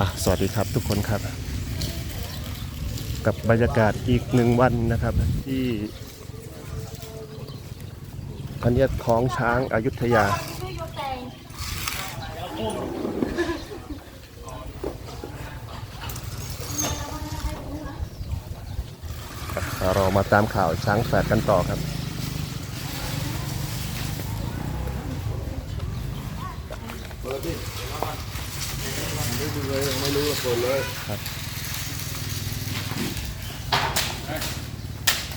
อะสวัสดีครับทุกคนครับ กับบรรยากาศอีกหนึ่งวันนะครับ ที่พันยของช้างอายุทยา เรามาตามข่าวช้างแฝดกันต่อครับ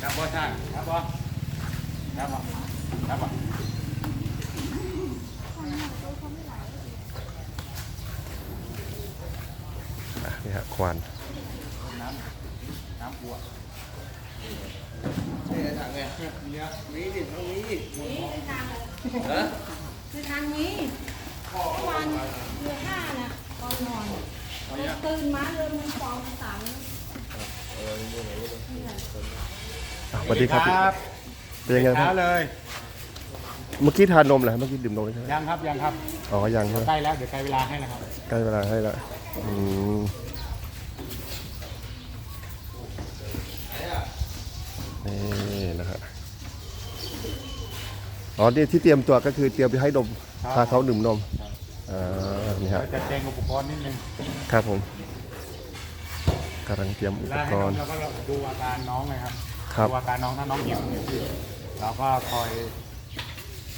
ครับบอช่างครับบอครับบอครับบออะนี่ฮะควานน้ำบัวคือทางนี้เมื่อวานเรือห้าน่ะตอนนอน ตื่นมาเรือมันสองสามอะสวัสดีครับครับเป็นยังไงเช้าบ้างเลยเมื่อกี้ทานนมเหรอเมื่อกี้ดื่มนมใช่ไหมยังครับยังครับอ๋อ ยังใช่ไหมใกล้แล้วเดี๋ยวใกล้เวลาให้แล้วครับใกล้เวลาให้แล้วอืมนี่นะฮะอ๋อนี่ที่เตรียมตัวก็คือเตรียมไปให้นมพาเขาดื่มนมอ่า นี่เราฮะจะแจงอุปกรณ์นิดนึงครับผมกำลังเตรียมอุเวปลากให้น้อรงณ์เราก็ดูอาการน้องเลยครับครับดูอาการน้องถ้าน้องหิวเราก็คอย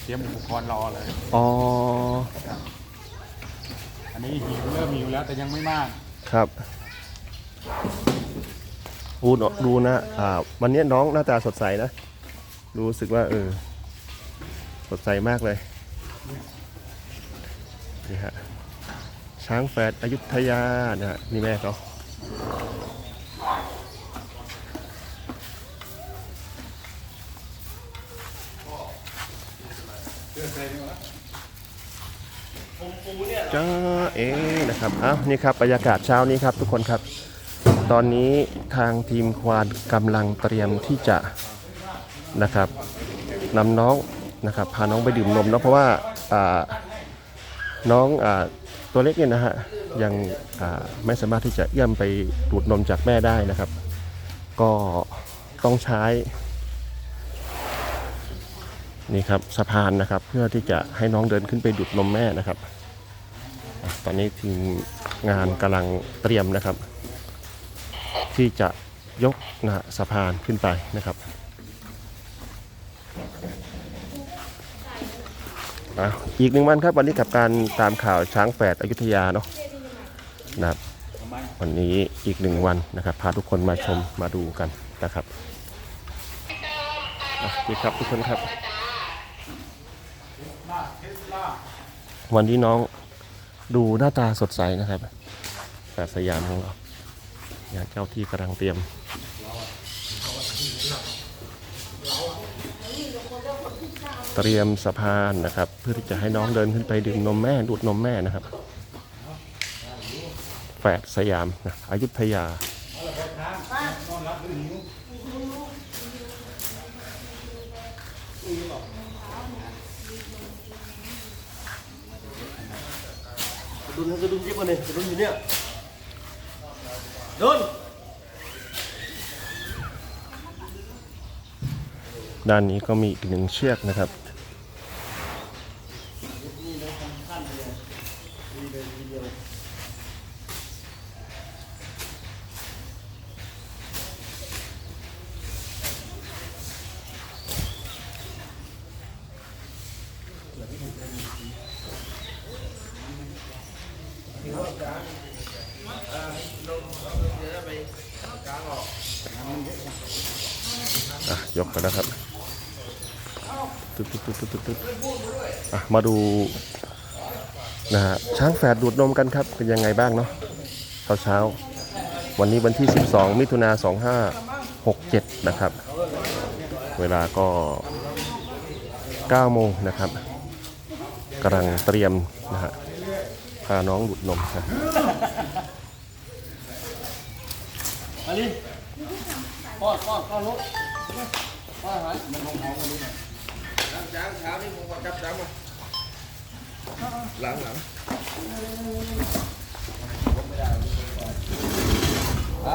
เตรียมอุปกรณ์รอเลยอ๋ออันนี้หิวเริ่มหิวแล้วแต่ยังไม่มากครับดูเนอะดูนะอ่าวันนี้น้องหน้าตาสดใสนะรู้สึกว่าเออสดใสมากเลยนี่ฮะ ช้างแฝดอยุธยานะฮะนี่แม่เขาจ้าเอ๋นะครับอ้าวนี่ครับบรรยากาศเช้านี้ครับทุกคนครับ ตอนนี้ทางทีมควานกำลังเตรียมที่จะนะครับนำน้องนะครับพาน้องไปดื่มนมเนาะเพราะว่าน้องอ ตัวเล็กเนี่ยนะฮะยังไม่สามารถที่จะเอื้อมไปดูดนมจากแม่ได้นะครับ ก็ต้องใช้นี่ครับสะพานนะครับ เพื่อที่จะให้น้องเดินขึ้นไปดูดนมแม่นะครับ ตอนนี้ทีมงานกำลังเตรียมนะครับ ที่จะยกนะสะพานขึ้นไปนะครับ อีกหนึ่งวันครับวันนี้กับการตามข่าวช้างแฝดอยุธยาเนาะนะครับวันนี้อีกหนึ่งวันนะครับ พาทุกคนมาชมมาดูกันนะครับอะดีครับทุกคนครับ วันนี้น้องดูหน้าตาสดใสนะครับแฝดสยามของเราอย่างเจ้าที่กำลังเตรียม เตรียมสะพานนะครับ เพื่อที่จะให้น้องเดินขึ้นไปดื่มนมแม่ดูดนมแม่นะครับ แฝดสยามนะอยุธยาดุนกระดุนยิบมาเนี่ยกระดุนอยู่เนี่ยดุนด้านนี้ก็มีอีกหนึ่งเชือกนะครับ อะยกกันนะครับตึ๊ดตึ๊ดตึ๊ดตึ๊ดตึ๊ดตึ๊ดอะมาดูนะฮะช้างแฝดดูดนมกันครับ เป็นยังไงบ้างเนาะเช้าเช้าวันนี้วันที่ 12 มิถุนา2567 นะครับ เวลาก็9โมงนะครับกำลังเตรียมนะฮะพาน้องดูดนมครับ มาดิป้อนป้อนป้อนลูกป้อนหายมันหอมหอมกันดูหน่อยล้างจานเช้านี่ผมก็จับจานมาล้งหลังไอ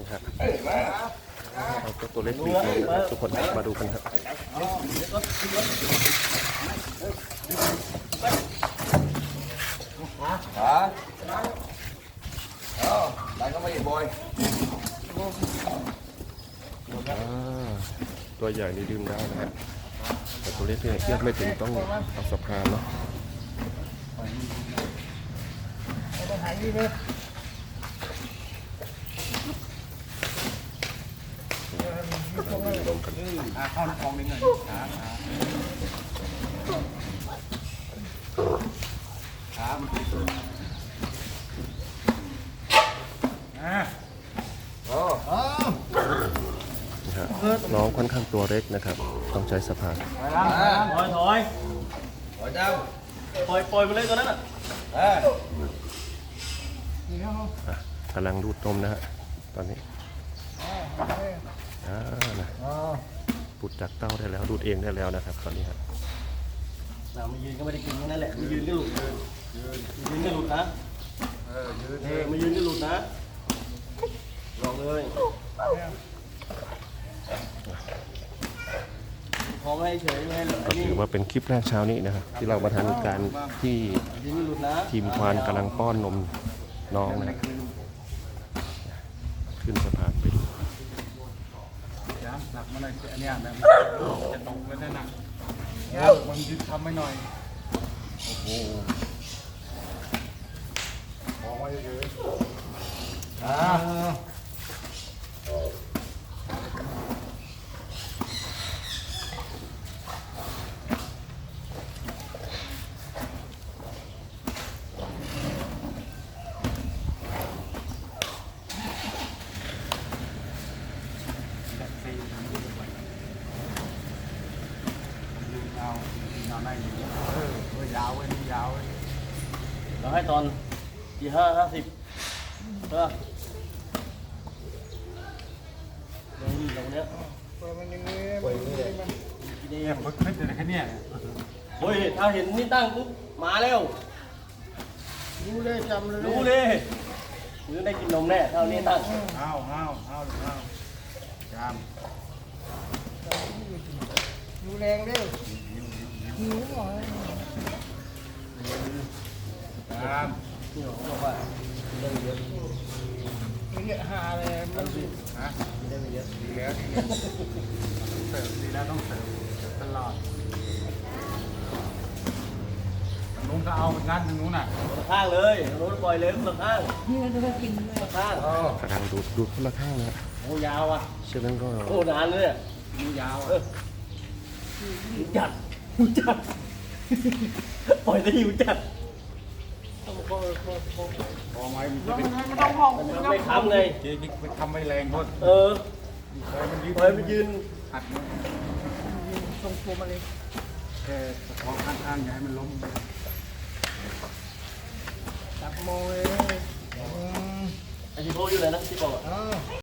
ะครับเอาตัวเล็กปีกทุกคนมาดูกันครับขาขา ได้ก็ไม่อีกบอยอ่าตัวใหญ่นี่ดื่มได้นะฮะแต่ตัวเล็กเนี่ยเทียบไม่ถึงต้องเอาสะพานเนาะลมกันอ่าเข้าทองนิดหน่อยขาขาขามันติดอ่า โอ้ นะฮะน้อง ค่อนข้างตัวเล็กนะครับ ต้องใช้สะพานไปล้างไปล้างถอยถอยขอเจ้าปล่อยปล่อยไปเลยตัวนั้นอะเอ้ยอะกำลังดูดนมนะฮะตอนนี้อ่านะปุดจากเต้าได้แล้วดูดเองได้แล้วนะครับ ตอนนี้ฮะน่ะมายืนก็ไม่ได้กินแค่นั้นแหละมายืนก็หลุดเลยยืนก็หลุดนะเออยืนเออมายืนก็หลุดนะลองเลย พอไม่ให้เฉยไม่ให้หลุดก็นี่ถือว่าเป็นคลิปแรกเช้านี้นะครับที่เรามาทำการที่ยืนก็หลุดนะทีมควานกำลังป้อนนมน้องนะครับขึ้นสะพานไปดูย้ำหนักมาหน่อยอันเนี้ยแบบจะตกแล้วนั่นน่ะมันยึดทำไม่หน่อยโอ้โหมองไว้เฉยๆอ่า ยาว ยาวได้อยู่เออเออยาวเว้ยนี่ยาวเว้ย เราให้ตอนที่ห้าห้าสิบเออนี่ตรงเนี้ยปล่อยอย่างนี้เนี่ยมันขึ้นแต่แค่เนี้ยเฮ้ยถ้าเห็นนี่ตั้งปุ๊บมาแล้วรู้เลยจำเลยรู้เลยมึงได้กินนมแน่เท่านี้ตั้งอ้าวอ้าวอ้าวอ้าวจามดูแรงเด้อหิวหน่อย จามนี่เขาบอกว่าเรื่เยอะเรียกหาเลยมันฮะเรื่องเยอะดีแล้วดีแล้วเสริมดีแล้วต้องเสริมตลอดทางนู้นก็เอาเหมือนกันทางนู้นน่ะข้างเลยรถปล่อยเลยคนละข้างนี่เราจะกินเลยคนละข้างกำลังดูดดูดคนละข้างนะฮะโอ้ยาวอะเชื่อนั้นก็โอ้นานเลยเนี่ยาวเออหิวจัดหิวจัดปล่อยได้หิวจัด พอไหมมันจะเป็นไม่ต้องห้องมันไม่ค้ำไงเจ๊ไปทำไม่แรงโคตรเออเลยมันยืดปล่อยไปยืนอัดมันทรงตัวมาเลยแค่ประคองข้างๆอย่าให้มันล้มจับโมยไอ้ที่โทรอยู่ไหนนะที่บอกอะ